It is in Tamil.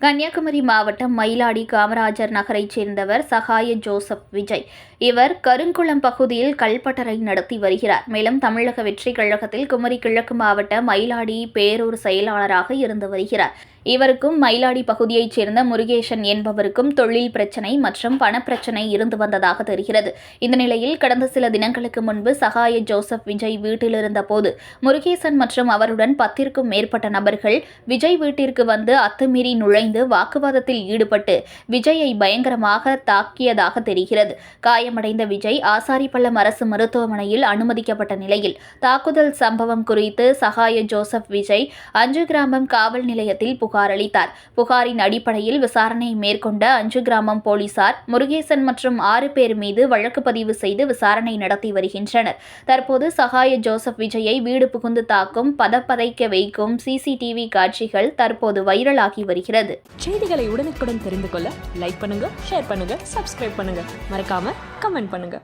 கன்னியாகுமரி மாவட்டம் மயிலாடி காமராஜர் நகரைச் சேர்ந்தவர் சகாய ஜோசப் விஜய். இவர் கருங்குளம் பகுதியில் கல்பட்டறை நடத்தி வருகிறார். மேலும் தமிழக வெற்றிக் கழகத்தில் குமரி கிழக்கு மாவட்ட மயிலாடி பேரூர் செயலாளராக இருந்து வருகிறார். இவருக்கும் மயிலாடி பகுதியைச் சேர்ந்த முருகேசன் என்பவருக்கும் தொழில் பிரச்சனை மற்றும் பணப்பிரச்சனை இருந்து வந்ததாக தெரிகிறது. இந்த நிலையில் கடந்த சில தினங்களுக்கு முன்பு சகாய ஜோசப் விஜய் வீட்டில் இருந்தபோது முருகேசன் மற்றும் அவருடன் பத்திற்கும் மேற்பட்ட நபர்கள் விஜய் வீட்டிற்கு வந்து அத்துமீறி நுழைந்து வாக்குவாதத்தில் ஈடுபட்டு விஜயை பயங்கரமாக தாக்கியதாக தெரிகிறது. காயமடைந்த விஜய் ஆசாரிப்பள்ளம் அரசு மருத்துவமனையில் அனுமதிக்கப்பட்ட நிலையில் தாக்குதல் சம்பவம் குறித்து சகாய ஜோசப் விஜய் அஞ்சு கிராமம் காவல் நிலையத்தில் புகார் அளித்தார். புகாரின் அடிப்படையில் விசாரணை மேற்கொண்ட அஞ்சு கிராமம் போலீசார் முருகேசன் மற்றும் ஆறு பேர் மீது வழக்கு பதிவு செய்து விசாரணை நடத்தி வருகின்றனர். தற்போது சகாய ஜோசப் விஜயை வீடு புகுந்து தாக்கும் பதப்பதைக்க வைக்கும் சிசிடிவி காட்சிகள் தற்போது வைரலாகி வருகிறது. செய்திகளை உடனுக்குடன் தெரிந்து கொள்ள லைக் பண்ணுங்க ஷேர் பண்ணுங்க சப்ஸ்கிரைப் பண்ணுங்க. மறக்காம கமெண்ட் பண்ணுங்க.